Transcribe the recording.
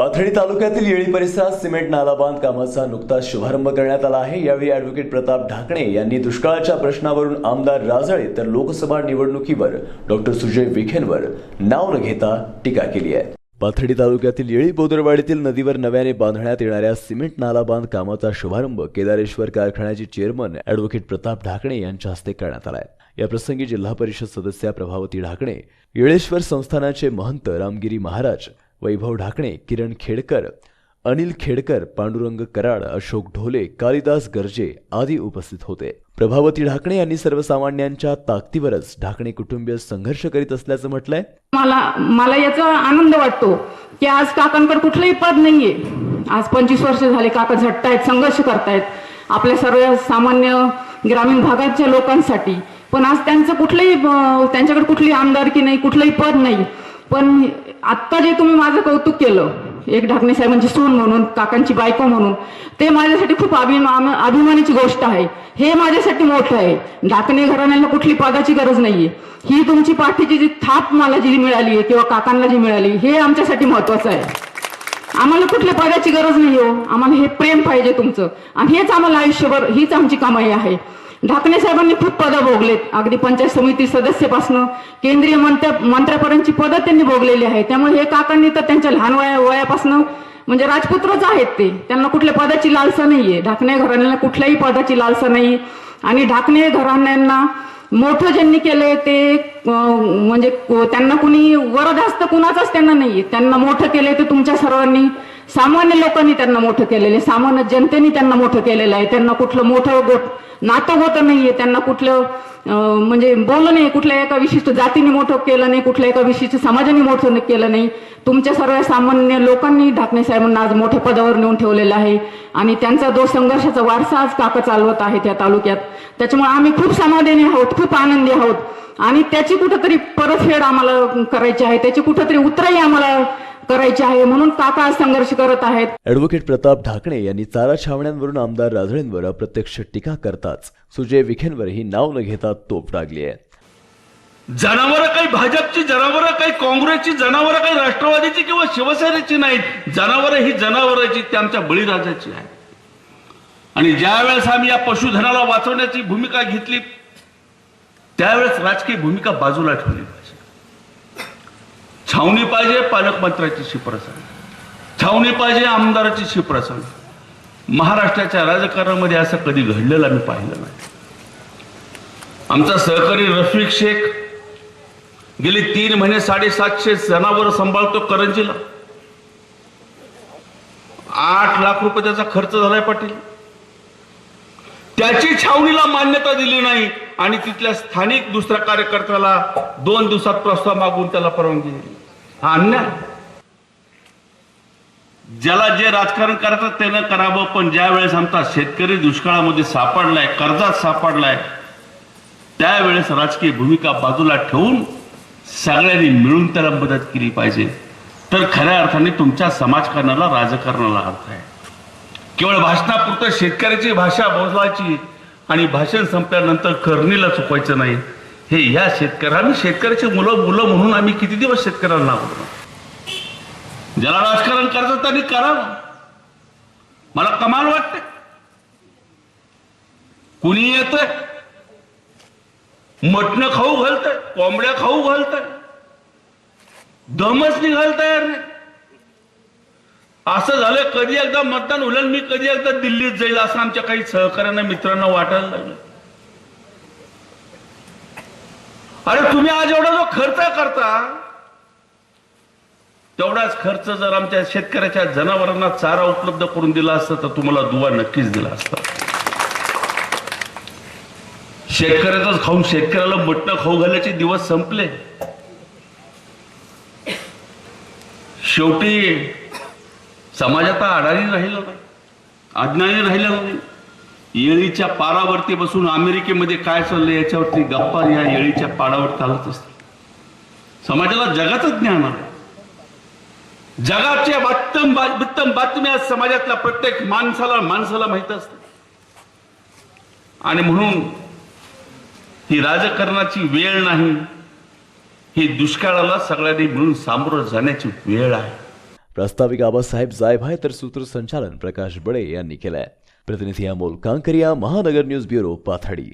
पाथर्डी तालुक्यातील येळी परिसरात सिमेंट नाला बांधकामाचा नुकताच शुभारंभ करण्यात आला आहे. यावेळी अॅडव्होकेट प्रताप ढाकणे यांनी दुष्काळाच्या प्रश्नावरून आमदार राजळे तर लोकसभा निवडणुकीवर डॉक्टर सुजय विखेंवर नाव न घेता टीका केली आहे. पाथर्डी तालुक्यातील येळी बोदरवाडीतील नदीवर नव्याने बांधण्यात येणाऱ्या सिमेंट नाला बांध कामाचा शुभारंभ केदारेश्वर कारखान्याचे चेअरमन अॅडव्होकेट प्रताप ढाकणे यांच्या हस्ते करण्यात आलाय या प्रसंगी जिल्हा परिषद सदस्या प्रभावती ढाकणे येळेश्वर संस्थानाचे महंत रामगिरी महाराज वैभव ढाकणे किरण खेडकर अनिल खेडकर पांडुरंग कराड अशोक ढोले कालिदास गर्जे आदी उपस्थित होते. प्रभावती ढाकणे यांनी सर्वसामान्यांच्या ताकदीवरच ढाकणे कुटुंबीय संघर्ष करीत असल्याचं म्हटलंय. मला मला याचा आनंद वाटतो की आज काकांकडे कुठलंही पद नाहीये. आज पंचवीस वर्ष झाले काका झटतायत संघर्ष करतायत. आपल्या सर्व सामान्य ग्रामीण भागाच्या लोकांसाठी. पण आज त्यांचं कुठलंही त्यांच्याकडे कुठली आमदारकी नाही कुठलंही पद नाही. पण आत्ता जे तुम्ही माझं कौतुक केलं एक ढाकणे साहेबांची म्हणजे सून म्हणून काकांची बायको म्हणून ते माझ्यासाठी खूप अभिमान अभिमानाची गोष्ट आहे. हे माझ्यासाठी मोठं आहे. ढाकणे घराण्याला कुठली पदाची गरज नाहीये. ही तुमची पाठीची जी थाप मला जी मिळाली आहे किंवा काकांना जी मिळाली हे आमच्यासाठी महत्वाचं आहे. आम्हाला कुठल्या पदाची गरज नाही हो. आम्हाला हे प्रेम पाहिजे तुमचं. आणि हेच आम्हाला आयुष्यभर हीच आमची कमाई आहे. ढाकणे साहेबांनी खूप पदं भोगलेत. अगदी पंचायत समिती सदस्यापासून केंद्रीय मंत्र्या मंत्र्यापर्यंतची पदं त्यांनी भोगलेली आहे त्यामुळे हे काकांनी तर त्यांच्या लहान वया वयापासून म्हणजे राजपुत्रच आहेत ते. त्यांना कुठल्या पदाची लालसा नाहीये. ढाकणे घराण्याला कुठल्याही पदाची लालसा नाही. आणि ढाकणे घराण्यांना मोठं ज्यांनी केलंय ते म्हणजे त्यांना कुणी वरदास्त कुणाचाच त्यांना नाहीये. त्यांना मोठं केलंय ते तुमच्या सर्वांनी. सामान्य लोकांनी त्यांना मोठं केलेलं आहे. सामान्य जनतेने त्यांना मोठं केलेलं आहे. त्यांना कुठलं मोठं गोट नातं होतं नाहीये. त्यांना कुठलं म्हणजे बोललं नाही. कुठल्या एका विशिष्ट जातीने मोठं केलं नाही. कुठल्या एका विशिष्ट समाजाने मोठं केलं नाही. तुमच्या सर्व सामान्य लोकांनी ढाकणे साहेबांना आज मोठ्या पदावर नेऊन ठेवलेलं आहे. आणि त्यांचा जो संघर्षाचा वारसा आज काका चालवत आहे त्या तालुक्यात. त्याच्यामुळे आम्ही खूप समाधानी आहोत. खूप आनंदी आहोत. आणि त्याची कुठंतरी परतफेड आम्हाला करायची आहे. त्याची कुठंतरी उतराई आम्हाला करायची आहे म्हणून काका आज संघर्ष करत आहेत. अॅडव्होकेट प्रताप ढाकणे यांनी चारा छावण्यांवरून आमदार राजळेंवर अप्रत्यक्ष टीका करताच सुजय विखेंवरही नाव न घेता तोप डागली आहे. जनावरं काही भाजपची जनावरं काही काँग्रेसची जनावरं काही राष्ट्रवादीची किंवा शिवसेनेची नाहीत. जनावरं ही जनावरांची ती आमच्या बळीराजाची आहे आणि ज्या वेळेस आम्ही या पशुधनाला वाचवण्याची भूमिका घेतली त्यावेळेस राजकीय भूमिका बाजूला ठेवली पाहिजे. छावणी पाहिजे पालकमंत्र्याची शिप्रसंग छावणी पाहिजे आमदाराची शिप्रसंग महाराष्ट्राच्या राजकारणामध्ये असं कधी घडलेलं आम्ही पाहिलं नाही. आमचा सहकारी रफिक शेख गेली तीन महिने साडेसातशे जनावर सांभाळतो करंजीला. आठ लाख रुपये त्याचा खर्च झालाय पाटील. त्याची छावणीला मान्यता दिली नाही आणि तिथल्या स्थानिक दुसऱ्या कार्यकर्त्याला दोन दिवसात प्रस्ताव मागून त्याला परवानगी दिली. हा अन्याय ज्याला जे राजकारण करतात त्यानं करावं पण ज्या वेळेस आमचा शेतकरी दुष्काळामध्ये सापडलाय कर्जात सापडलाय त्यावेळेस राजकीय भूमिका बाजूला ठेवून सगळ्यांनी मिळून त्याला मदत केली पाहिजे. तर खऱ्या अर्थाने तुमच्या समाजकारणाला राजकारणाला अर्थ आहे. केवळ भाषणापुरतं शेतकऱ्याची भाषा बोलायची आणि भाषण संपल्यानंतर करणीला चुकवायचं नाही. हे या शेतकऱ्या आम्ही शेतकऱ्याची मुलं मुलं म्हणून आम्ही किती दिवस शेतकऱ्यांना नावलो ज्याला राजकारण करतात त्यांनी करावं मला कमाल वाटते कुणी येत मटणं खाऊ घालतंय कोंबड्या खाऊ घालतंय. दमच निघाल तयार नाही. असं झालं कधी एकदा मतदान होईल मी कधी एकदा दिल्लीत जाईल असं आमच्या काही सहकाऱ्यांना मित्रांना वाटायला लागलं. अरे तुम्ही आज एवढा जो खर्च करता तेवढाच खर्च जर आमच्या शेतकऱ्याच्या जनावरांना चारा उपलब्ध करून दिला असता तर तुम्हाला दुवा नक्कीच दिला असता. शेतकऱ्याचाच खाऊन शेतकऱ्याला मटण खाऊ घालायचे दिवस संपले. शेवटी समाजात अडाणी राहिलं नाही अज्ञानी राहिलं नाही. येळीच्या पारावरती बसून अमेरिकेमध्ये काय चाललंय याच्यावरती गप्पा या येळीच्या पारावर चालत असतात. समाजाला जगाचं ज्ञान आहे. जगाच्या उत्तम उत्तम बातम्या समाजातल्या प्रत्येक माणसाला माणसाला माहीत असत. आणि म्हणून ही राजकारणाची वेळ नाही. ही दुष्काळाला सगळ्यांनी मिळून सामोरं जाण्याची वेळ आहे. प्रस्ताविक आबासाहेब जायभाय तर सूत्रसंचालन प्रकाश बडे यांनी केलंय. प्रतिनिधी अमोल कांकरिया महानगर न्यूज ब्युरो पाथडी